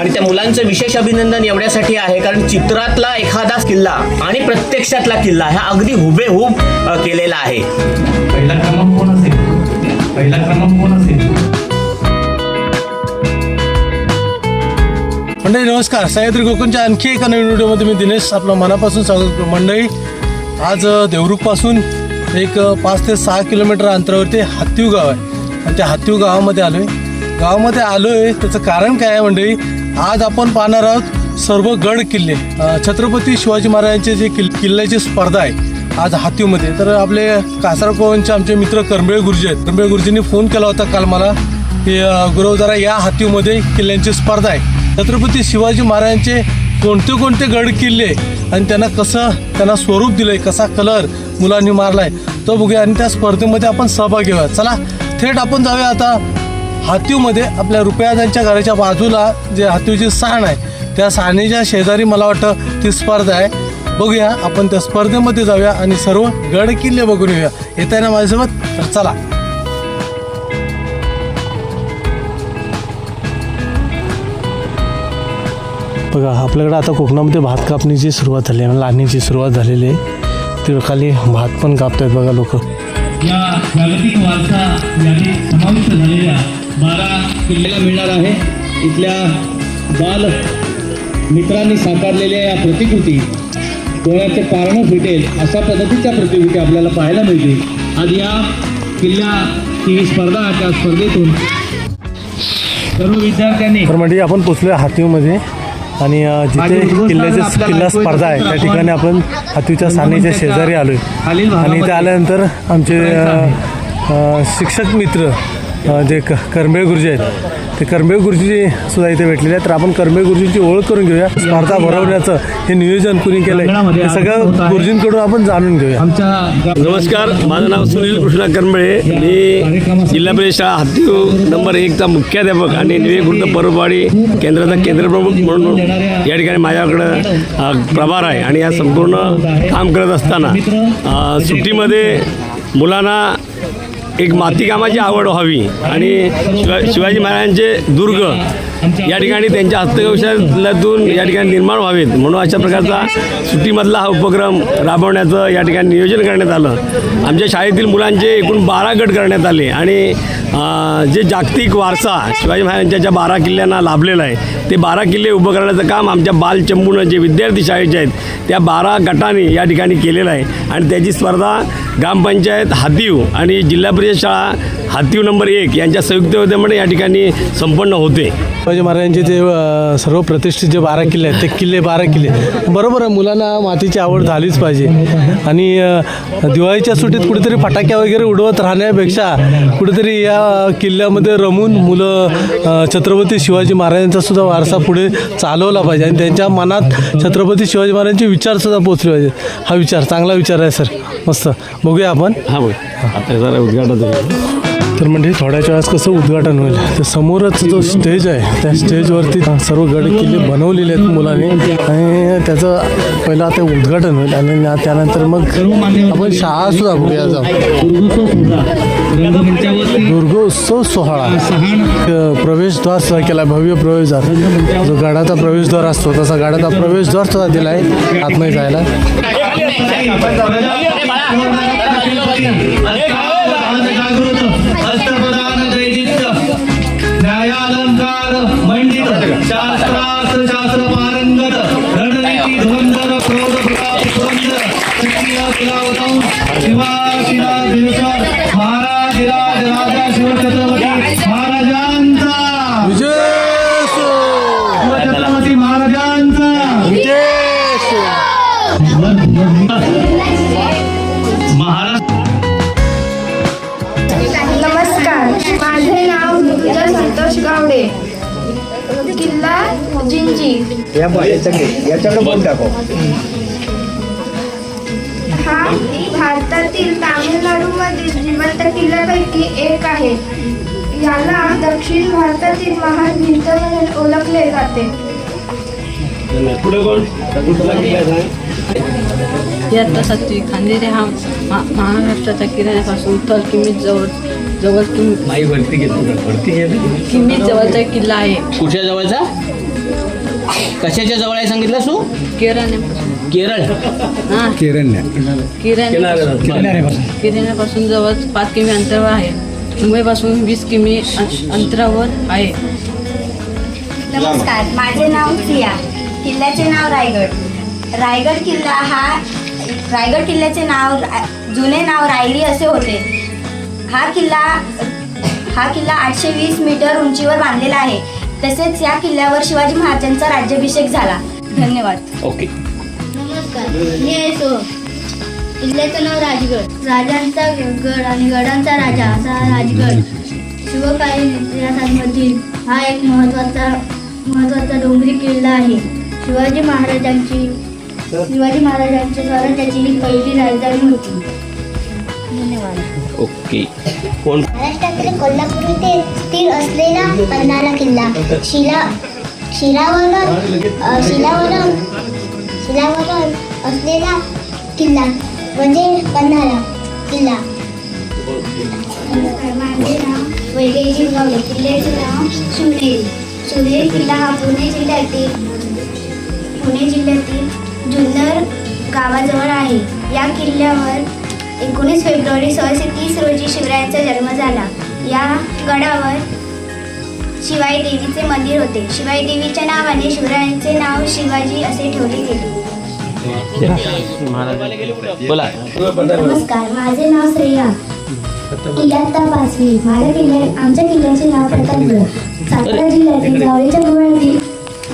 आणि त्या मुलांचं विशेष अभिनंदन एवढ्यासाठी आहे कारण चित्रातला एखादा किल्ला आणि प्रत्यक्षातला किल्ला हा अगदी हुबेहूब केलेला आहे. पहिला क्रमांक कोण असेल? पहिला क्रमांक कोण असेल? मंडळी नमस्कार. सह्याद्री कोकणच्या आणखी एका नवीन व्हिडिओमध्ये मी दिनेश. आपलं मनापासून स्वागत करतो. मंडळी आज देवरुखपासून एक पाच ते सहा किलोमीटर अंतरावरती हातीव गाव आहे. आणि त्या हातीव गावामध्ये आलो आहे गावामध्ये आलो आहे त्याचं कारण काय आहे मंडळी? आज आपण पाहणार आहोत सर्व गड किल्ले. छत्रपती शिवाजी महाराजांचे जे किल किल्ल्याची स्पर्धा आहे आज हातीमध्ये. तर आपले कासारकोवनचे आमचे मित्र करंबेळ गुरुजी आहेत. करंबेळ गुरुजींनी फोन केला होता काल मला की अ, गुरु जरा या हातीमध्ये किल्ल्यांची स्पर्धा आहे. छत्रपती शिवाजी महाराजांचे कोणते कोणते गड किल्ले आणि त्यांना कसं त्यांना स्वरूप दिलंय कसा कलर मुलांनी मारलाय तो बघूया. आणि त्या स्पर्धेमध्ये आपण सहभाग घेऊया चला थेट आपण जाऊया आता हातीवमध्ये आपल्या रुपयादांच्या घराच्या बाजूला जे हातीवची साण आहे त्या साणीच्या शेजारी मला वाटतं ती स्पर्धा आहे. बघूया आपण त्या स्पर्धेमध्ये जाऊया आणि सर्व गड किल्ले बघून येऊया. येत आहे ना माझ्यासोबत? तर चला. बघा आपल्याकडे आता कोकणामध्ये भात कापणीची सुरुवात झाली आहे. लाणीची सुरुवात झालेली आहे. तिकडे खाली भात पण कापतायत बघा लोक. या जागतिक वारसा यादी समाविष्ट झालेल्या बारा किल्ल्याला मिळणार आहे. इथल्या बाल मित्रांनी साकारलेल्या या प्रतिकृती डोळ्याचे कारण फिटेल अशा पद्धतीच्या प्रतिकृती आपल्याला पाहायला मिळतील. आज या किल्ल्या ही स्पर्धा त्या स्पर्धेतून सर्व विद्यार्थ्यांनी तर म्हणजे आपण पोचलो हातीवमध्ये आणि जिथे किल्ल्याचे किल्ला स्पर्धा आहे त्या ठिकाणी आपण हातीच्या साणीच्या शेजारी आलोय. आणि इथे आल्यानंतर आमचे शिक्षक मित्र जे क करंबेळ गुरुजी आहेत. ते करंबेळ गुरुजी सुद्धा इथे भेटलेले आहेत. तर आपण करंबेळ गुरुजींची ओळख करून घेऊया. स्पर्धा भरवण्याचं हे नियोजन कुणी केलंय हे सगळं गुरुजींकडून आपण जाणून घेऊया. नमस्कार माझं नाव सुनील कृष्णा करंबळे. मी जिल्हा परिषद शाळा हत्तीव नंबर एकचा मुख्याध्यापक आणि निवेकृत परवाडी केंद्राचा केंद्रप्रमुख म्हणून या ठिकाणी माझ्याकडं प्रभार आहे. आणि या संपूर्ण काम करत असताना सुट्टीमध्ये मुलांना एक मातीकामाची आवड व्हावी आणि शिवा शिवाजी महाराजांचे दुर्ग या ठिकाणी त्यांच्या हस्तकौशल्यातून या ठिकाणी निर्माण व्हावेत. म्हणून अशा प्रकारचा सुट्टीमधला हा उपक्रम राबवण्याचं या ठिकाणी नियोजन करण्यात आलं. आमच्या शाळेतील मुलांचे एकूण बारा गट करण्यात आले आणि जे जागतिक वारसा शिवाजी महाराजांच्या ज्या बारा किल्ल्यांना लाभलेला आहे ते बारा किल्ले उभं करण्याचं काम आमच्या बालचंबूनं जे विद्यार्थी शाळेचे आहेत त्या बारा गटाने या ठिकाणी केलेलं आहे. आणि त्याची स्पर्धा ग्रामपंचायत हातीव आणि जिल्हा परिषद शाळा हातीव नंबर एक यांच्या संयुक्त विद्यमाने या ठिकाणी संपन्न होते. शिवाजी महाराजांचे जे सर्व प्रतिष्ठित जे बारा किल्ले आहेत ते किल्ले बारा किल्ले बरोबर आहे मुलांना मातीची आवड झालीच पाहिजे. आणि दिवाळीच्या सुट्टीत कुठेतरी फटाक्या वगैरे उडवत राहण्यापेक्षा कुठेतरी या किल्ल्यामध्ये रमून मुलं छत्रपती शिवाजी महाराजांचा सुद्धा वारसा पुढे चालवला पाहिजे. आणि त्यांच्या मनात छत्रपती शिवाजी महाराजांचे विचारसुद्धा पोचले पाहिजे हा विचार चांगला विचार आहे सर. मस्त. बघूया आपण. हां बोल. आता जरा उद्घाटन तर म्हणजे थोड्याच्या वेळेस कसं उद्घाटन होईल? तर समोरच जो स्टेज आहे त्या स्टेजवरती सर्व गड किल्ले बनवलेले आहेत मुलांनी. आणि त्याचं पहिलं आता उद्घाटन होईल आणि त्यानंतर मग आपण शाळा सुद्धा बघूया जाऊ. दुर्गोत्सव सोहळा. प्रवेशद्वार सुद्धा केला भव्य प्रवेशद्वार. जो गडाचा प्रवेशद्वार असतो तसा गडाचा प्रवेशद्वार सुद्धा दिला आहे आतमध्ये जायला. न्यायालंकार मंडित शास्त्रार्थ शास्त्र पारंगत रणनीती धुरंधर क्रोध प्रताप पुरंदर शक्तिया तिलावतम शिवाशिला दिवसर महाराज राज राजा शिवछत्रपती महाराजांचा. विजय! शिवछत्रपती महाराजांचा. विजय संतोष गावडे. किल्ला जिंजी. हा भारतातील तामिळनाडूमधील जिवंत किल्ल्यापैकी एक आहे. याला दक्षिण भारतातील महान भिंत म्हणून ओळखले जाते. पुढे कोण? या तासाची खांदेरी हा मा- महाराष्ट्राच्या किनाऱ्यापासून उत्तर किमी जवळ जवळ माई वरती घेतो वरती घे किमी जवळचा एक किल्ला आहे. कुठच्या जवळचा? कशाच्या जवळ आहे सांगितलं तू? किराण्यापासून केरळ. हां. किराण्यापासून किराण्यापासून जवळ पाच किमी अंतरावर आहे. मुंबईपासून वीस किमी अं- अंतरावर आहे. नमस्कार माझे नाव सिया किल्ल्याचे नाव रायगड. रायगड किल्ला हा रायगड किल्ल्याचे नाव रा- जुने नाव रायरी असे होते. हा किल्ला हा किल्ला आठशे वीस मीटर उंचीवर बांधलेला आहे. तसेच या किल्ल्यावर शिवाजी महाराजांचा राज्याभिषेक झाला. धन्यवाद. ओके. नमस्कार. मी आहे सो. किल्ल्याचं नाव राजगड. राजांचा गड आणि गडांचा राजा असा हा राजगड. शिवकालीन इतिहासांमधील हा एक महत्त्वाचा महत्त्वाचा डोंगरी किल्ला आहे. शिवाजी महाराजांची शिवाजी महाराजांच्या स्वराज्याची ही पहिली राजधानी होती. धन्यवाद. ओके. कोण? महाराष्ट्रातील कोल्हापूर येथे स्थिर असलेला पन्हाळा किल्ला. शिला शिरावरण अ, शिलावरण शिलावरण असलेला किल्ला. म्हणजे पन्हाळा किल्ला. माझे नाव वैदेही गावले किल्ल्याचे नाव शिवनेरी शिवनेरी किल्ला हा पुणे जिल्ह्यातील पुणे जिल्ह्यातील जुन्नर गावाजवळ आहे. या किल्ल्यावर एकोणीस फेब्रुवारी सोळाशे तीस रोजी शिवरायांचा जन्म झाला. या गडावर शिवाई देवीचे मंदिर होते. शिवाई देवीच्या नावाने शिवरायांचे नाव शिवाजी असे ठेवले गेले. बोला. नमस्कार माझे नाव श्रेया. इयत्ता पाचवी. माझ्या किल्ल्या आमच्या किल्ल्याचे नाव प्रतापगड सातारा जिल्ह्यातील जावळीच्या गोव्यातील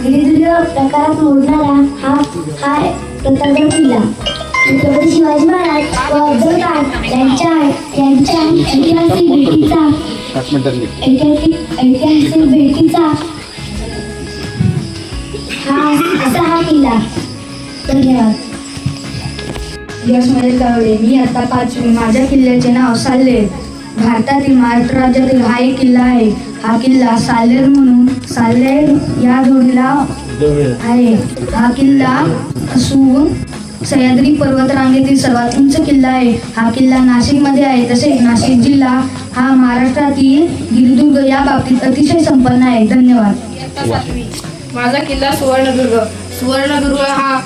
गिरिदुर्ग प्रकारात मोडणारा हा हा प्रतापगड किल्ला. छत्रपती शिवाजी महाराज व अफजल खान यांच्या यांच्या ऐतिहासिक भेटीचा ऐतिहासिक ऐतिहासिक भेटीचा हा असा हा किल्ला. धन्यवाद. यशमध्ये तावडे मी आता पाचवी. माझ्या किल्ल्याचे नाव साल्लेर भारतातील महाराष्ट्र राज्यातील हा एक किल्ला आहे. हा किल्ला साल्लेर म्हणून साल्लेर या जोडीला आहे. हा किल्ला असून सह्याद्री पर्वतरांगेतील सर्वात उंच किल्ला आहे. हा किल्ला नाशिकमध्ये आहे. तसेच नाशिक जिल्हा हा महाराष्ट्रातील गिरिदुर्ग या बाबतीत अतिशय संपन्न आहे. धन्यवाद. माझा किल्ला सुवर्णदुर्ग. सुवर्णदुर्ग हा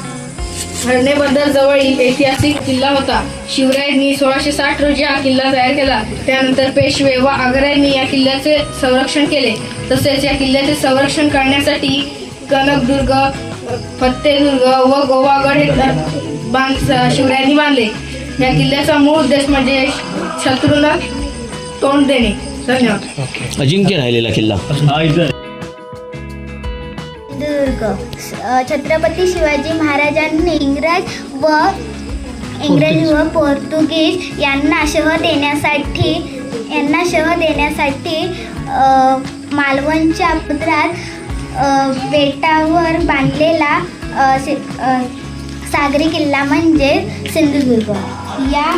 हरणेबंदर जवळील ऐतिहासिक किल्ला होता. शिवरायांनी सोळाशे साठ रोजी हा किल्ला तयार केला. त्यानंतर पेशवे व आग्र्यांनी या किल्ल्याचे संरक्षण केले. तसेच या किल्ल्याचे संरक्षण करण्यासाठी कनकदुर्ग फत्तेदुर्ग व गोवागड हे बांध शिवरायांनी बांधले. या किल्ल्याचा मूळ उद्देश म्हणजे शत्रूंना तोंड देणे. धन्यवाद. अजिंक्य राहिलेला किल्ला. सिंधुदुर्ग अ, छत्रपती शिवाजी महाराजांनी इंग्रज व इंग्रज व पोर्तुगीज यांना शह देण्यासाठी यांना शह देण्यासाठी अ, मालवणच्या अ, बेटावर बांधलेला सागरी किल्ला म्हणजे सिंधुदुर्ग. या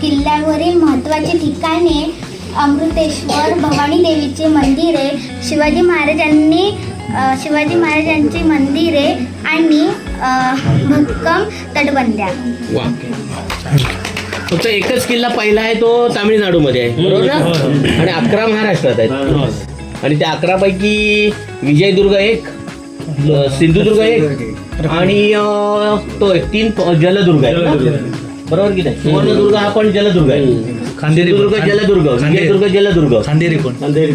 किल्ल्यावरील महत्त्वाची ठिकाणे अमृतेश्वर भवानी देवीचे मंदिरे शिवाजी महाराजांनी शिवाजी महाराजांची मंदिरे आणि भक्कम तटबंद्या. फक्त एकच किल्ला पहिला आहे तो तामिळनाडूमध्ये आहे. बरोबर ना? आणि अकरा महाराष्ट्रात आहेत. आणि त्या अकरा पैकी विजयदुर्ग एक सिंधुदुर्ग एक आणि अ, तो एक तीन प- जलदुर्ग आहे? बरोबर की नाही? सुवर्णदुर्ग हा पण जलदुर्ग आहे. खांदेरी सिंधुदुर्ग जलदुर्ग विजयदुर्ग जलदुर्ग. खांदेरी पण.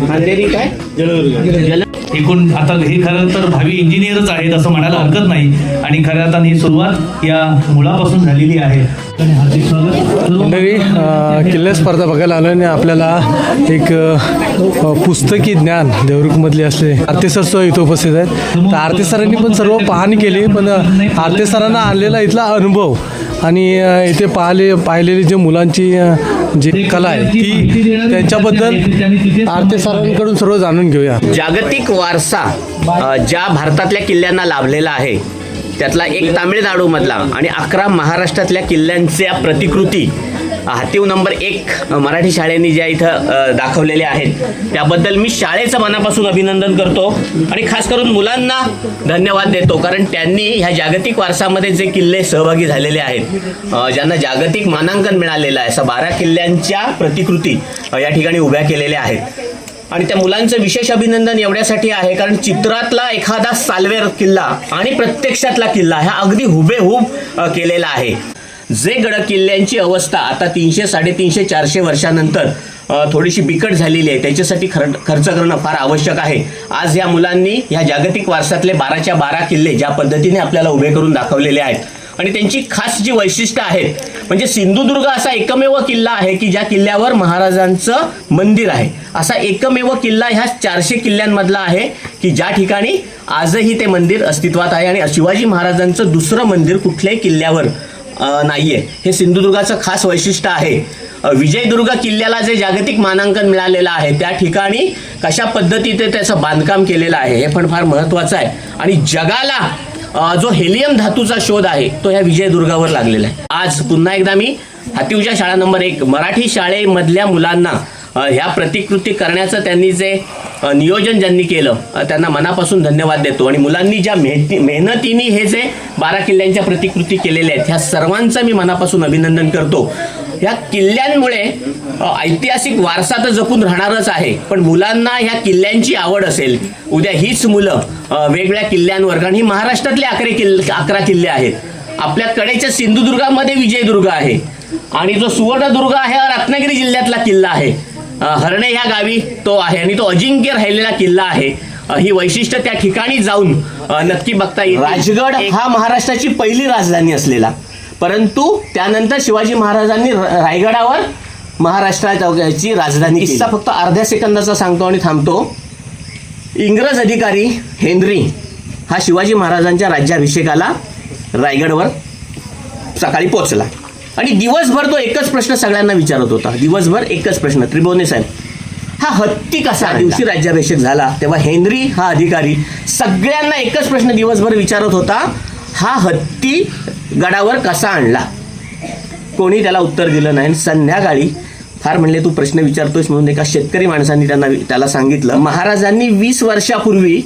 खांदेरी काय? जलदुर्ग. जल एकूण आता हे खरं तर भावी इंजिनियरच आहेत असं म्हणायला हरकत नाही. आणि खऱ्या अर्थाने ही सुरुवात या मुळापासून झालेली आहे. मंडळी किल्ले स्पर्धा बघायला आलो आणि आपल्याला एक पुस्तकी ज्ञान देवरुखमधले असले आरती सर सुद्धा इथं उपस्थित आहेत. तर आरती सरांनी पण सर्व पाहणी केली पण आरती सरांना आणलेला इथला अनुभव आणि इथे पाहिले पाहिलेली जे मुलांची जी कला आहे ती त्यांच्याबद्दल आरती सरांकडून सर्व जाणून घेऊया. जागतिक वारसा ज्या भारतातल्या किल्ल्यांना लाभलेला आहे त्यातला एक तामिळनाडूमधला आणि अकरा महाराष्ट्रातल्या किल्ल्यांच्या प्रतिकृती. हातीव नंबर एक मराठी शाळेने ज्या इथं दाखवलेल्या आहेत त्याबद्दल मी शाळेचं मनापासून अभिनंदन करतो आणि खास करून मुलांना धन्यवाद देतो कारण त्यांनी ह्या जागतिक वारसामध्ये जे किल्ले सहभागी झालेले आहेत ज्यांना जागतिक मानांकन मिळालेलं आहे असं बारा किल्ल्यांच्या प्रतिकृती या ठिकाणी उभ्या केलेल्या आहेत. आणि त्या मुलांचं विशेष अभिनंदन एवढ्यासाठी आहे कारण चित्रातला एखादा साल्वेर किल्ला आणि प्रत्यक्षातला किल्ला हा अगदी हुबेहूब केलेला आहे. जे गड किल्ल्यांची अवस्था आता तीनशे साडेतीनशे चारशे वर्षानंतर थोडीशी बिकट झालेली आहे. त्याच्यासाठी खर खर्च करणं फार आवश्यक आहे. आज या मुलांनी ह्या जागतिक वारसातले बाराच्या बारा किल्ले ज्या पद्धतीने आपल्याला उभे करून दाखवलेले आहेत आणि त्यांची खास जी वैशिष्ट्य आहेत म्हणजे सिंधुदुर्ग असा एकमेव किल्ला आहे की ज्या किल्ल्यावर महाराजांचं मंदिर आहे. असा एकमेव किल्ला ह्या चारशे किल्ल्यांमधला आहे की ज्या ठिकाणी आजही ते मंदिर अस्तित्वात आहे आणि शिवाजी महाराजांचं दुसरं मंदिर कुठल्याही किल्ल्यावर नाहीये. हे सिंधुदुर्गाचं खास वैशिष्ट्य आहे. विजयदुर्ग किल्ल्याला जे जागतिक मानांकन मिळालेलं आहे त्या ठिकाणी कशा पद्धतीने त्याचं बांधकाम केलेलं आहे हे पण फार महत्त्वाचं आहे. आणि जगाला जो हेलियम धातूचा शोध आहे तो ह्या विजयदुर्गावर लागलेला आहे. आज पुन्हा एकदा मी हातीवच्या शाळा नंबर एक मराठी शाळेमधल्या मुलांना ह्या प्रतिकृती करण्याचं त्यांनी जे नियोजन ज्यांनी केलं त्यांना मनापासून धन्यवाद देतो. आणि मुलांनी ज्या मेहती मेहनतीने हे जे बारा किल्ल्यांच्या प्रतिकृती केलेल्या आहेत ह्या सर्वांचं मी मनापासून अभिनंदन करतो. ह्या किल्ल्यांमुळे ऐतिहासिक वारसा तर जपून राहणारच आहे पण मुलांना ह्या किल्ल्यांची आवड असेल. उद्या हीच मुलं वेगवेगळ्या किल्ल्यांवर. कारण ही महाराष्ट्रातले अकरा किल्ले अकरा किल्ले आहेत. आपल्या कडेच्या सिंधुदुर्गामध्ये विजयदुर्ग आहे. आणि जो सुवर्णदुर्ग आहे हा रत्नागिरी जिल्ह्यातला किल्ला आहे. हरणे ह्या गावी तो आहे आणि तो अजिंक्य राहिलेला किल्ला आहे. ही वैशिष्ट्य त्या ठिकाणी जाऊन नक्की बघता येईल. राजगड हा महाराष्ट्राची पहिली राजधानी असलेला. परंतु त्यानंतर शिवाजी महाराजांनी रायगडावर महाराष्ट्राची राजधानी किस्सा फक्त अर्ध्या सेकंदाचा सांगतो आणि थांबतो. इंग्रज अधिकारी हेनरी हा शिवाजी महाराजांच्या राज्याभिषेकाला रायगडवर सकाळी पोचला आणि दिवसभर तो एकच प्रश्न सगळ्यांना विचारत होता. दिवसभर एकच प्रश्न. त्रिभुवने साहेब हा हत्ती कसा दिवशी राज्याभिषेक झाला? तेव्हा हेनरी हा अधिकारी सगळ्यांना एकच प्रश्न दिवसभर विचारत होता हा हत्ती गडावर कसा आणला? कोणी त्याला उत्तर दिलं नाही. संध्याकाळी फार म्हणले तू प्रश्न विचारतोस म्हणून एका शेतकरी माणसांनी त्यांना त्याला सांगितलं. महाराजांनी वीस वर्षापूर्वी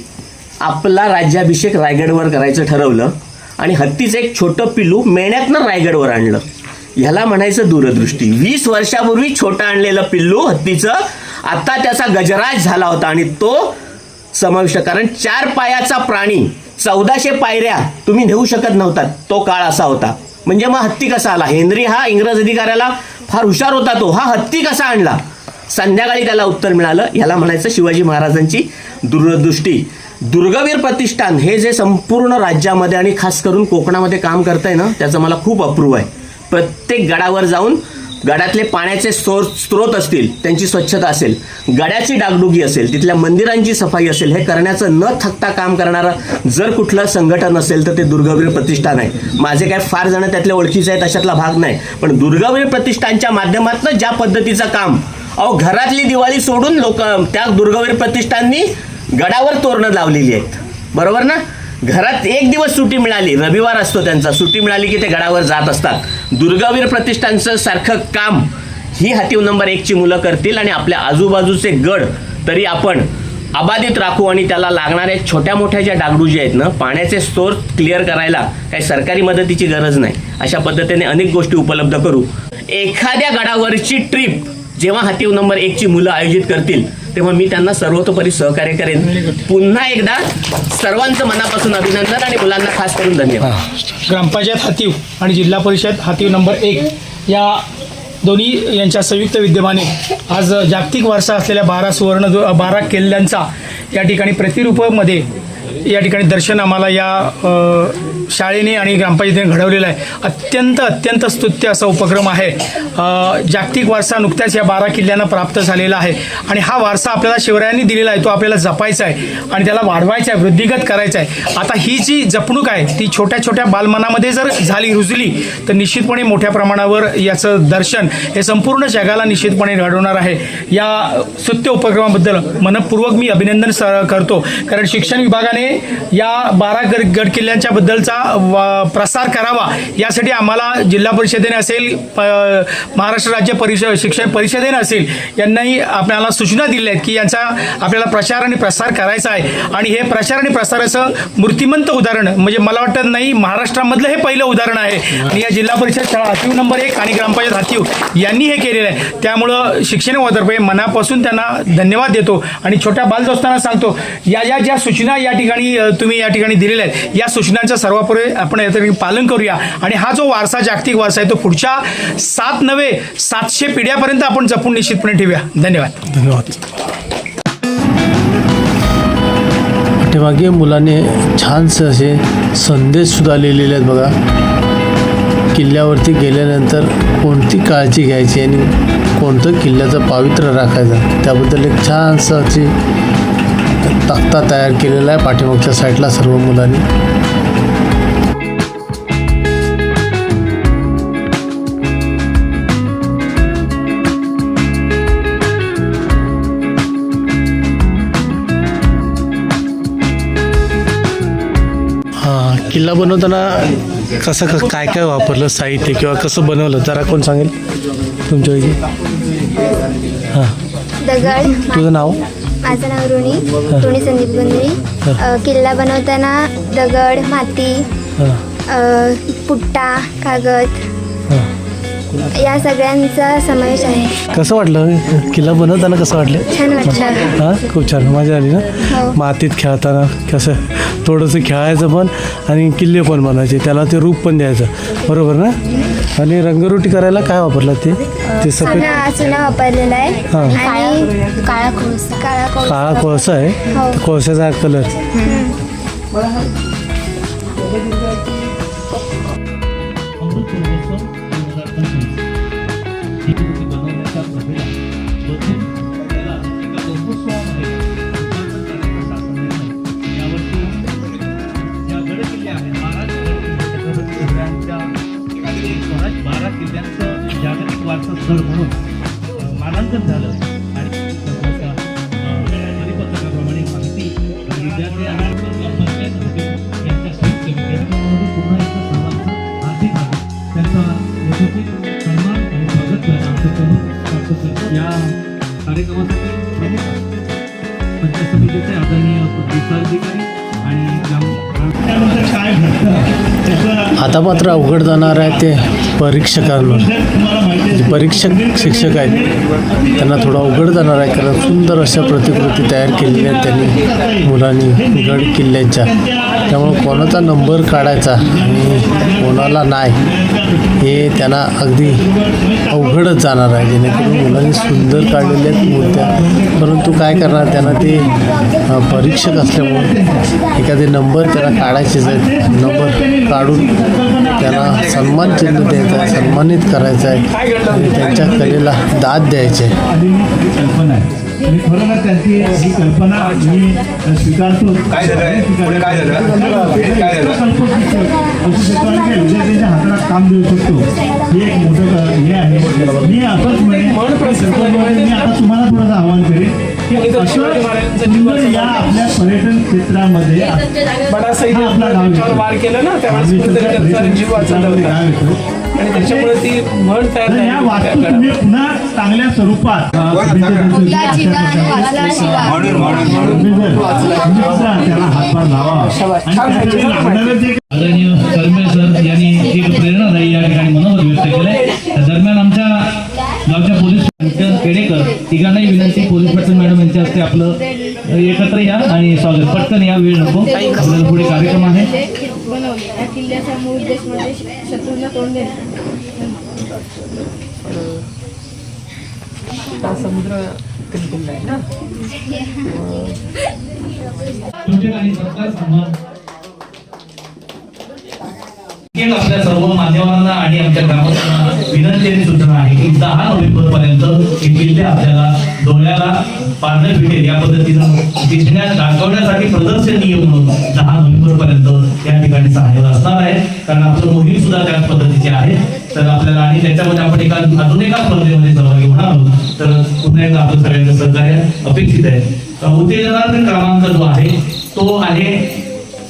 आपला राज्याभिषेक रायगडवर करायचं ठरवलं आणि हत्तीचं एक छोटं पिल्लू मेण्यातनं रायगडवर आणलं. ह्याला म्हणायचं दूरदृष्टी. वीस वर्षापूर्वी छोटं आणलेलं पिल्लू हत्तीचं आता त्याचा गजराज झाला होता आणि तो समाविष्ट. कारण चार पायाचा प्राणी चौदाशे पायऱ्या तुम्ही नेऊ शकत नव्हता तो काळ असा होता. म्हणजे मग हत्ती कसा आला? हेनरी हा इंग्रज अधिकाऱ्याला फार हुशार होता तो. हा हत्ती कसा आणला? संध्याकाळी त्याला उत्तर मिळालं. याला म्हणायचं शिवाजी महाराजांची दूरदृष्टी. दुर्गवीर प्रतिष्ठान हे जे संपूर्ण राज्यामध्ये आणि खास करून कोकणामध्ये काम करतंय ना त्याचं मला खूप अप्रूव आहे. प्रत्येक गडावर जाऊन गडातले पाण्याचे स्रोत स्रोत असतील त्यांची स्वच्छता असेल गड्याची डागडुगी असेल तिथल्या मंदिरांची सफाई असेल हे करण्याचं न थकता काम करणारं जर कुठलं संघटन असेल तर ते दुर्गावीर प्रतिष्ठान आहे. माझे काय फार जण त्यातल्या ओळखीचे आहेत अशातला भाग नाही. पण दुर्गावीर प्रतिष्ठानच्या माध्यमातून ज्या पद्धतीचं काम अहो घरातली दिवाळी सोडून लोक त्या दुर्गावीर प्रतिष्ठाननी गडावर तोरणं लावलेली आहेत. बरोबर ना? घरात एक दिवस सुट्टी मिळाली रविवार असतो त्यांचा सुट्टी मिळाली की ते गडावर जात असतात. दुर्गावीर प्रतिष्ठानचं सारखं काम ही हातीव नंबर एकची मुलं करतील आणि आपल्या आजूबाजूचे गड तरी आपण अबाधित राखू आणि त्याला लागणाऱ्या छोट्या मोठ्या ज्या डागडू जे आहेत ना पाण्याचे स्रोत क्लिअर करायला काही सरकारी मदतीची गरज नाही. अशा पद्धतीने अनेक गोष्टी उपलब्ध करू. एखाद्या गडावरची ट्रिप जेव्हा हातीव नंबर एकची मुलं आयोजित करतील तेव्हा मी त्यांना सर्वतोपरी सहकार्य करेन. पुन्हा एकदा सर्वांचं मनापासून अभिनंदन आणि मुलांना खास करून धन्यवाद. ग्रामपंचायत हातीव आणि जिल्हा परिषद हातीव नंबर एक या दोन्ही यांच्या संयुक्त विद्यमाने आज जागतिक वारसा असलेल्या बारा सुवर्ण बारा किल्ल्यांचा या ठिकाणी प्रतिरूपमध्ये या ठिकाणी दर्शन आम्हाला या शाळेने आणि ग्रामपंचायतीने घडवलेलं आहे. अत्यंत अत्यंत स्तुत्य असा उपक्रम आहे. जागतिक वारसा नुकत्याच या बारा किल्ल्यांना प्राप्त झालेला आहे. आणि हा वारसा आपल्याला शिवरायांनी दिलेला आहे. तो आपल्याला जपायचा आहे. आणि त्याला वाढवायचा आहे वृद्धिगत करायचा आहे. आता ही जी जपणूक आहे ती छोट्या छोट्या बालमनामध्ये जर झाली रुजली तर निश्चितपणे मोठ्या प्रमाणावर याचं दर्शन हे संपूर्ण जगाला निश्चितपणे घडवणार आहे. या स्तुत्य उपक्रमाबद्दल मनपूर्वक मी अभिनंदन स करतो. कारण शिक्षण विभागाने शिक्षकाने या बारा गड गड किल्ल्यांच्या बद्दलचा प्रसार करावा. यासाठी आम्हाला जिल्हा परिषदेने असेल प महाराष्ट्र राज्य परिषद शिक्षण परिषदेने असेल यांनाही आपल्याला सूचना दिल्या आहेत की यांचा आपल्याला प्रचार आणि प्रसार करायचा आहे. आणि हे प्रचार आणि प्रसाराचं मूर्तिमंत उदाहरण म्हणजे मला वाटतं नाही महाराष्ट्रामधलं हे पहिलं उदाहरण आहे. आणि या जिल्हा परिषद शाळा हातीव नंबर एक आणि ग्रामपंचायत हातीव यांनी हे केलेलं आहे. त्यामुळं शिक्षण वातर्फे मनापासून त्यांना धन्यवाद देतो. आणि छोट्या बालदोस्तांना सांगतो या या ज्या सूचना या ठिकाणी ठिकाणी तुम्ही या ठिकाणी दिलेल्या आहेत. या सूचनांच्या सर्वापुरे आपण या ठिकाणी पालन करूया. आणि हा जो वारसा जागतिक वारसा आहे तो पुढच्या सात नव्हे सातशे पिढ्यापर्यंत आपण जपून निश्चितपणे ठेवूया. धन्यवाद. धन्यवाद. पाठीमागे मुलाने छानसे असे संदेशसुद्धा लिहिलेले आहेत बघा. किल्ल्यावरती गेल्यानंतर कोणती काळजी घ्यायची आणि कोणतं किल्ल्याचं पावित्र्य राखायचं? त्याबद्दल एक छानसं अशी तक्ता तयार केलेला आहे पाठीमागच्या साईडला सर्व मुलांनी. हां किल्ला बनवताना कसं कसं काय काय वापरलं साहित्य किंवा कसं बनवलं? जरा कोण सांगेल? तुमच्यापैकी? हां. तुझं नाव? माझं नाव रुणी रुणी संदीप गुंजरी अ, किल्ला बनवताना दगड माती पुट्टा कागद. या सगळ्यांचा समावेश आहे. कसं वाटलं? किल्ला बनवताना कसं वाटलं? छान वाटलं. हां? खूप छान. मजा आली ना? हो. मातीत खेळताना कसं? थोडंसं खेळायचं पण आणि किल्ले पण बनायचे त्याला ते रूप पण द्यायचं. बरोबर ना? आणि रंगरोटी करायला काय वापरलं ते? ते सफेद चुना वापरलेला आहे. हां. आणि काळा कोळसा. काळा कोळसा. काळा कोळसा आहे. हो. कोळशाचा कलर मात्र अवघड जाणार आहे ते परीक्षकांवर. जे परीक्षक शिक्षक आहेत त्यांना थोडं अवघड जाणार आहे कारण सुंदर अशा प्रतिकृती तयार केलेल्या आहेत त्यांनी मुलांनी गड किल्ल्यांच्या. त्यामुळं कोणाचा नंबर काढायचा आणि कोणाला नाही हे त्यांना अगदी अवघडच जाणार आहे. जेणेकरून मुलांनी सुंदर काढलेल्या आहेत मूर्त्या परंतु काय करणार त्यांना ते परीक्षक असल्यामुळे एखादे नंबर त्यांना काढायचेच आहेत. नंबर काढून त्यांना सन्मान चिन्ह द्यायचं आहे सन्मानित करायचं आहे. आणि त्यांच्या कलेला दाद द्यायची. आहे आलेली कल्पना आहे आणि खरोखर त्यांची ही कल्पना मी स्वीकारतो काय झालं? काय विद्यार्थ्यांच्या हाताला काम देऊ शकतो हे एक मोठं क- हे आहे मी असंच म्हणेन मी आता तुम्हाला थोडंसं आवाहन करेन. या आपल्या पर्यटन क्षेत्रामध्ये हा आपला गाव केलं ना त्यामुळे क्षेत्रामध्ये आणि त्याच्यामुळे ती म्हण तयार या वास्तू तुम्ही पुन्हा चांगल्या स्वरूपात त्याला हातभार लावा आणि लागणारं जे आपलं एकत्र या आणि स्वागत. पटकन या वेळ नको. आपल्याला पुढे कार्यक्रम आहे. बनवले किल्ल्याचा मूळ उद्देश म्हणजे शत्रूंना तोंड तुमचे काही सन्मान. आपल्या सर्व मान्यवरांना आणि आमच्या ग्रामस्थांना विनंती आणि सूचना आहे की दहा नोव्हेंबर पर्यंत हे किल्ले आपल्याला डोळ्याला पारणं भेटेल या पद्धतीनं दिसण्यात दाखवण्यासाठी प्रदर्शनीय म्हणून दहा नोव्हेंबर पर्यंत या ठिकाणी सहाय्य असणार आहे. कारण आपलं मोहीम सुद्धा त्याच पद्धतीची आहे. तर आपल्याला आणि त्याच्यामध्ये आपण एका अजून एका स्पर्धेमध्ये सहभागी होणार आहोत. तर पुन्हा एकदा आपलं सगळ्यांचं सहकार्य अपेक्षित आहे. उत्तेजनार्थ क्रमांक जो आहे तो आहे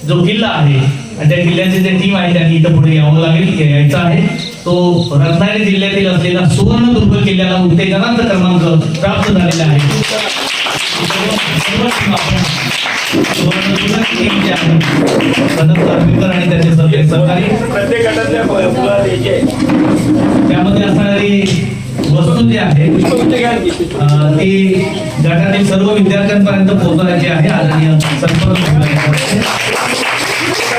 जो किल्ला आहे आणि त्या किल्ल्याची जे टीम आहे त्यांनी इथं पुढे यावं लागेल यायचा आहे. तो रत्नागिरी जिल्ह्यातील असलेला सुवर्णदुर्ग किल्ल्याला उत्तेजनाचा क्रमांक प्राप्त झालेला आहे. आहे आणि प्रत्येक त्यामध्ये असणारी वस्तू जी आहे ती गटातील सर्व विद्यार्थ्यांपर्यंत पोहोचवायची आहे. आदरणीय संपर्क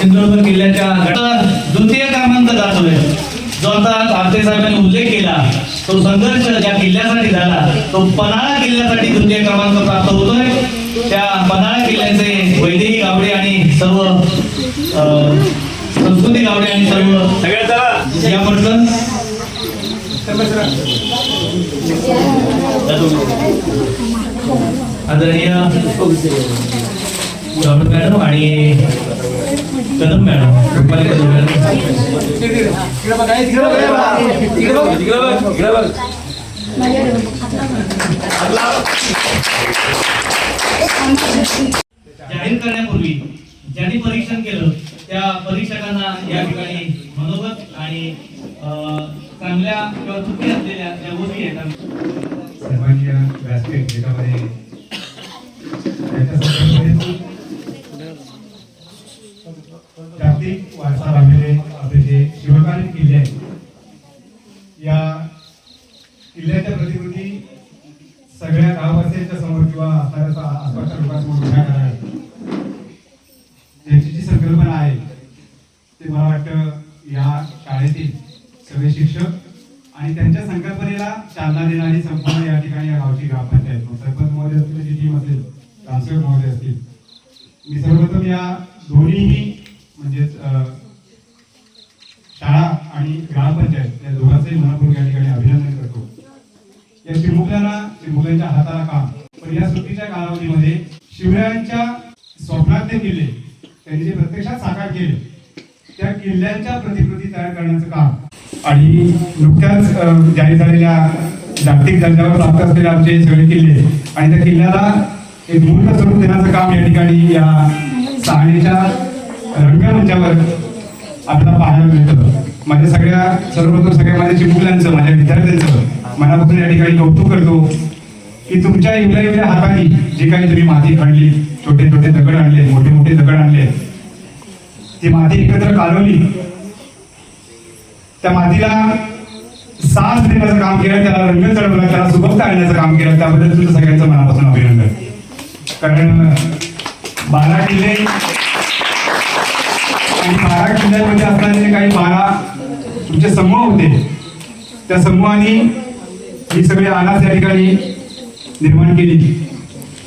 सिंधुदुर्ग किल्ल्याच्या गटात द्वितीय क्रमांक जातोय. जो आता आपटे साहेबांनी उल्लेख केला तो संघर्ष ज्या किल्ल्यासाठी झाला तो पन्हाळा किल्ल्यासाठी द्वितीय क्रमांक प्राप्त होतोय. त्या पन्हाळा किल्ल्याचे वैदेही गावडे आणि सर्व संस्कृती गावडे आणि सर्व सगळ्या चला. या पटकन. आदरणीय डॉक्टर मॅडम आणि कदम मॅडम रुपाली कदम मॅडम. जाहीर करण्यापूर्वी ज्यांनी परीक्षण केलं त्या परीक्षकांना या ठिकाणी मनोगत आणि चांगल्या किंवा चुकी असलेल्या ज्या गोष्टी आहेत सर्वांनी या व्यासपीठ जगामध्ये त्याच्या संदर्भामध्ये जागतिक वारसा लाभलेले आपले जे शिवकालीन किल्ले आहेत या किल्ल्याच्या प्रतिकृती सगळ्या गाववासियांच्या समोर किंवा असणाऱ्या आसपासच्या लोकांसमोर उभ्या करणार यांची जी संकल्पना आहे ते मला वाटतं या शाळेतील सगळे शिक्षक आणि त्यांच्या संकल्पनेला चालना देणारी संपूर्ण या ठिकाणी या गावची ग्रामपंचायत मग सरपंच महोदय असतील जी टीम असेल ग्रामसेवक महोदय असतील मी या दोन्हीही म्हणजेच शाळा आणि ग्रामपंचायत या दोघांचंही मनपूर्वक या ठिकाणी अभिनंदन करतो. या चिमुकल्यांना चिमुकल्यांच्या हाताला काम. पण या सुट्टीच्या कालावधीमध्ये शिवरायांच्या स्वप्नातले किल्ले त्यांनी जे प्रत्यक्षात साकार केले त्या किल्ल्यांच्या प्रतिकृती तयार करण्याचं काम. आणि नुकत्याच जाहीर झालेल्या जागतिक दर्जावर प्राप्त असलेले आमचे सगळे किल्ले आणि त्या किल्ल्याला एक मूर्त स्वरूप देण्याचं काम या ठिकाणी या सहाणीच्या रंगमंचावर आपल्याला पाहायला मिळतं. माझ्या सगळ्या सर्वप्रथम सगळ्या माझ्या चिमुकल्यांचं माझ्या विद्यार्थ्यांचं मनापासून या ठिकाणी कौतुक करतो की तुमच्या एवढ्या एवढ्या हाताने जे काही तुम्ही माती काढली छोटे छोटे दगड आणले मोठे मोठे दगड आणले ती माती एकत्र कालवली. त्या मातीला साथ देण्याचं काम केलं त्याला रंग चढवला त्याला सुबकता आणण्याचं काम केलं त्याबद्दल तुझं सगळ्यांचं मनापासून अभिनंदन. कारण बारा किल्ले. आणि बारा किल्ल्यांमध्ये असणारे काही बारा तुमचे समूह होते त्या समूहाने ही सगळी अनाथ या ठिकाणी निर्माण केली.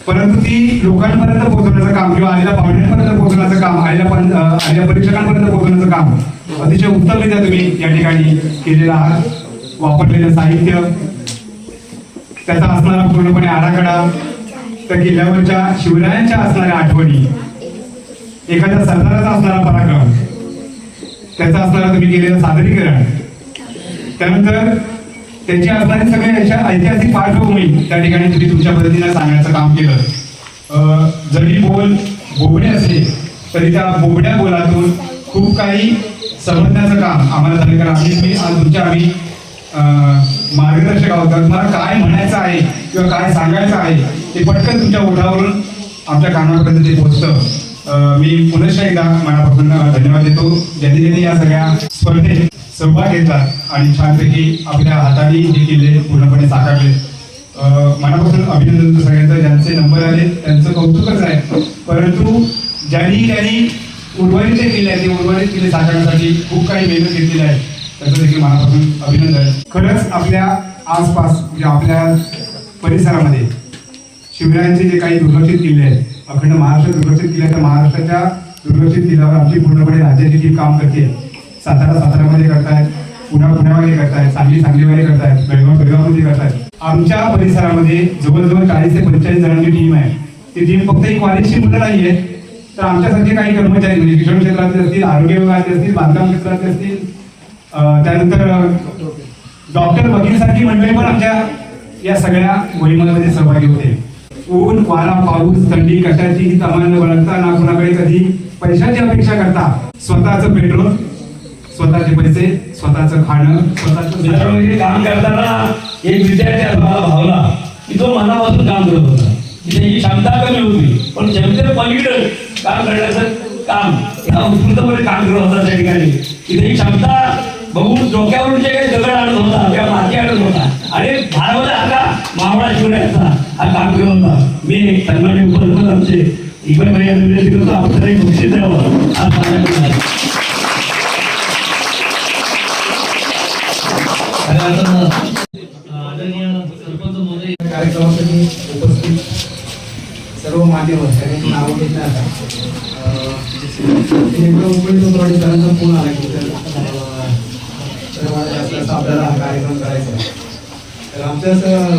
परंतु ती लोकांपर्यंत पोहोचवण्याचं काम किंवा आलेल्या पाहुण्यांपर्यंत पोहोचवण्याचं काम आलेल्या पण आलेल्या परीक्षकांपर्यंत पोहोचवण्याचं काम अतिशय उत्तमरित्या तुम्ही या ठिकाणी केलेलं आहात वापरलेलं साहित्य त्याचा असणारा पूर्णपणे आराखडा त्या किल्ल्यावरच्या शिवरायांच्या असणाऱ्या आठवणी एखाद्या सरदाराचा असणारा पराक्रम त्याचा असणारा तुम्ही केलेलं सादरीकरण त्यानंतर त्याची असणारी सगळे याच्या ऐतिहासिक पार्श्वभूमी त्या ठिकाणी तुम्ही तुमच्या पद्धतीने सांगण्याचं काम केलं. जरी बोल बोबडे असले तरी त्या बोबड्या बोलातून खूप काही समजण्याचं काम आम्हाला झालं. कारण आम्ही मी आज तुमच्या आम्ही मार्गदर्शक आहोत. तुम्हाला काय म्हणायचं आहे किंवा काय सांगायचं आहे ते पटकन तुमच्या ओठावरून आमच्या कानापर्यंत ते पोहोचतं. मी पुनश्च एकदा मनापासून धन्यवाद देतो. ज्यांनी ज्यांनी या सगळ्या स्पर्धेत सहभाग घेतला आणि छानपैकी आपल्या हाताने हे किल्ले पूर्णपणे साकारले. मनापासून अभिनंदन सगळ्यांचं. ज्यांचे नंबर आले त्यांचं कौतुकच आहे. परंतु ज्यांनी त्यांनी उर्वरित जे किल्ले आहेत ते उर्वरित किल्ले साकारण्यासाठी खूप काही मेहनत घेतलेली आहे त्याचं देखील मनापासून अभिनंदन. खरंच आपल्या आसपास म्हणजे आपल्या परिसरामध्ये शिवरायांचे जे काही दुर्लक्षित किल्ले आहेत अखंड महाराष्ट्र दुर्लक्षित किल्ले तर महाराष्ट्राच्या दुर्लक्षित किल्ल्यावर आमची पूर्णपणे राज्याची टीम काम करते सातारा सातारामध्ये करतायत पुण्या पुण्यामध्ये करतायत सांगली सांगलीमध्ये करतायत बेळगाव बेळगावमध्ये करतायत. आमच्या परिसरामध्ये जवळजवळ चाळीस ते पंचेचाळीस जणांची टीम आहे. ती टीम फक्त एक कॉलेजची मुलं नाही आहे तर आमच्यासारखे काही कर्मचारी म्हणजे शिक्षण क्षेत्रातले असतील आरोग्य विभागाचे असतील बांधकाम क्षेत्रातले असतील त्यानंतर डॉक्टर वकीलसारखी मंडळी पण आमच्या या सगळ्या मोहिमांमध्ये सहभागी होते. ऊन वारा पाऊस थंडी कशाचीही तमान वळखता ना कुणाकडे कधी? पैशाची अपेक्षा करता. स्वतःच पेट्रोल स्वतःचे पैसे स्वतःचं खाणं स्वतःच काम करताना एक विद्यार्थी मला भावला की तो मनापासून काम करत होता. की त्याची क्षमता कमी होती. पण क्षमते पलीकडे काम करण्याचं काम या काम करत होता त्या ठिकाणी. तिथे त्याची क्षमता बघून डोक्यावरून जे काही दगड आणत होता किंवा माती आणत होता. आणि भारामध्ये आला मावळा शिवण्याचा हा काम करत होता मी सन्मान्य उपस्थित आमचे इकडे पर्यंत विनंती करतो आपल्याला बक्षीस द्यावं कार्यक्रमासाठी उपस्थित सर्व मान्यवर त्यांनी नावं घेतलं आता. फोन आला की आपल्याला हा कार्यक्रम करायचा आहे. आमचं असं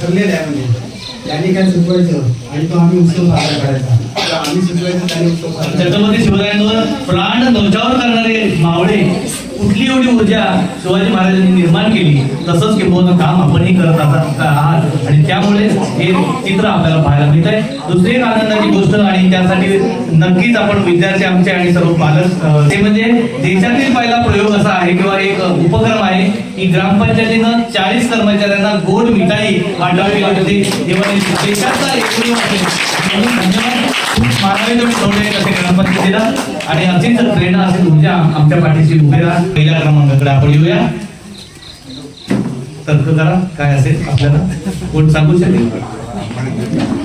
ठरलेलं आहे म्हणजे. त्यांनी काय सुचवायचं आणि तो आम्ही उत्सव साजरा करायचा. आम्ही सुचवायचं त्यांनी उत्सव. छत्रपती शिवरायांवर प्राण ध्वजावर करणारे मावळे. कुठली एवढी ऊर्जा शिवाजी महाराजांनी निर्माण केली? तसंच किंबहुना काम आपणही करत आता- आहात. आणि त्यामुळे हे चित्र आपल्याला पाहायला मिळत आहे दुसरी एक आनंदाची गोष्ट आणि त्यासाठी नक्कीच आपण विद्यार्थी आमचे आणि सर्व पालक ते म्हणजे देशातील पहिला प्रयोग असा आहे किंवा एक उपक्रम आहे की ग्रामपंचायतीनं चाळीस कर्मचाऱ्यांना गोड मिठाई वाटावी लागते तेव्हा देशाचा एकमेव आहे. मानावे तुम्ही ठेवले असे ग्रामपंचायतीला. आणि अशीच प्रेरणा असेल तुमच्या आमच्या पाठीशी उभे राहा. पहिल्या क्रमांकाकडे आपण येऊया. तर्क करा काय असेल आपल्याला? कोण सांगू शकेल?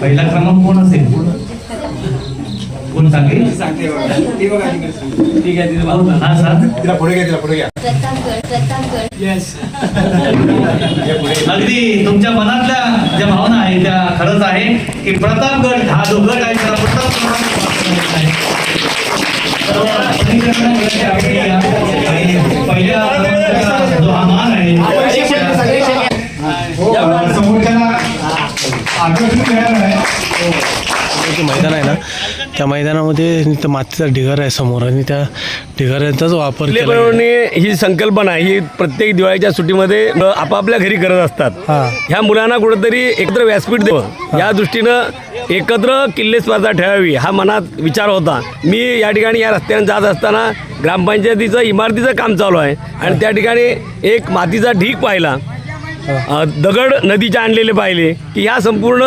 पहिला क्रमांक कोण असेल? कोण सांगेल? ठीक आहे हा सांग. तिला पुढे घ्या तिला पुढे घ्या. अगदी तुमच्या मनातल्या ज्या भावना आहेत त्या खरंच आहे की प्रतापगड हा जो गड आहे त्याला प्रतापगड आहे. सर्व समीकरणं करायची आहे. आणि पहिल्या क्रमांकाचा जो हा मान आहे समोरच्याला आकर्षण मिळालं आहे जे मैदान आहे ना त्या मैदानामध्ये मातीचा ढिगारा आहे समोर आणि त्या ढिगाऱ्यांचाच वापर ही संकल्पना ही प्रत्येक दिवाळीच्या सुट्टीमध्ये आपापल्या घरी करत असतात हा. ह्या मुलांना कुठेतरी एकत्र व्यासपीठ द्यावं या दृष्टीनं एकत्र किल्ले स्पर्धा ठेवावी हा मनात विचार होता. मी या ठिकाणी या रस्त्याने जात असताना ग्रामपंचायतीचं इमारतीचं काम चालू आहे आणि त्या ठिकाणी एक मातीचा ढीक पाहिला. दगड नदीचे आणलेले पाहिले की ह्या संपूर्ण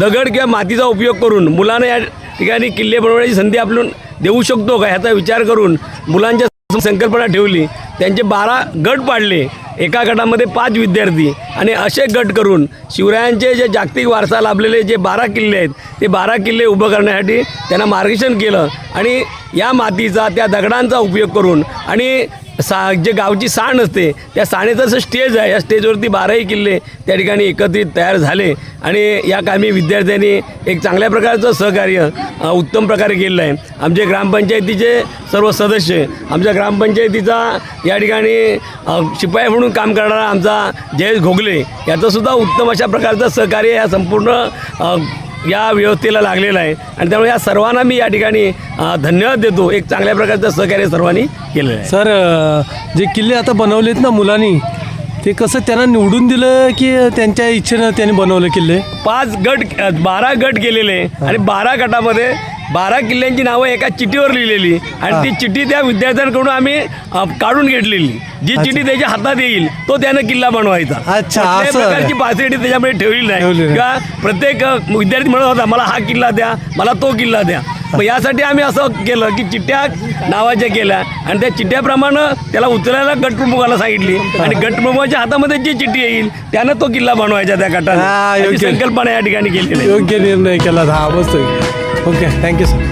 दगड किंवा मातीचा उपयोग करून मुलांना या ठिकाणी किल्ले बनवण्याची संधी आपण देऊ शकतो का ह्याचा विचार करून मुलांच्या संकल्पना ठेवली. त्यांचे बारा गट पाडले. एका गटामध्ये पाच विद्यार्थी आणि असे गट करून शिवरायांचे जे जागतिक वारसा लाभलेले जे बारा किल्ले आहेत ते बारा किल्ले उभं करण्यासाठी त्यांना मार्गदर्शन केलं आणि या मातीचा त्या दगडांचा उपयोग करून आणि सा जे गावची साण असते त्या साणेचं असं स्टेज आहे या स्टेजवरती बाराही किल्ले त्या ठिकाणी एकत्रित तयार झाले. आणि या कामी विद्यार्थ्यांनी एक चांगल्या प्रकारचं सहकार्य उत्तम प्रकारे केलेलं आहे. आमचे ग्रामपंचायतीचे सर्व सदस्य आमच्या ग्रामपंचायतीचा या ठिकाणी शिपाई म्हणून काम करणारा आमचा जयेश घोगले याचंसुद्धा उत्तम अशा प्रकारचं सहकार्य या संपूर्ण या व्यवस्थेला लागलेला आहे. आणि त्यामुळे या सर्वांना मी या ठिकाणी धन्यवाद देतो. एक चांगल्या प्रकारचं सहकार्य सर्वांनी केलेलं आहे. सर जे किल्ले आता बनवलेत ना मुलांनी ते कसं त्यांना निवडून दिलं की त्यांच्या इच्छेनं त्यांनी बनवलं किल्ले? पाच गट अ, बारा गट केलेले आणि बारा गटामध्ये बारा किल्ल्यांची नावं एका चिठ्ठीवर लिहिलेली. आणि ती चिठ्ठी त्या विद्यार्थ्यांकडून आम्ही अ, काढून घेतलेली. जी चिठ्ठी त्याच्या हातात येईल तो त्यानं किल्ला बनवायचा. अच्छा, कुठल्याही असं. आहे. प्रकारची त्याच्यामध्ये ठेवलेली नाही. किंवा प्रत्येक अ, विद्यार्थी म्हणत होता मला हा किल्ला द्या मला तो किल्ला द्या. मग यासाठी आम्ही असं केलं की चिठ्ठ्या नावाच्या केल्या. आणि त्या चिठ्ठ्याप्रमाणे त्याला उचलायला गटप्रमुखाला सांगितली. आणि गटप्रमुखाच्या हातामध्ये जी चिठ्ठी येईल त्यानं तो किल्ला बनवायचा त्या हा, योग्य. संकल्पना या ठिकाणी केलेली आहे. योग्य निर्णय केला. हा मस्त. Okay thank you sir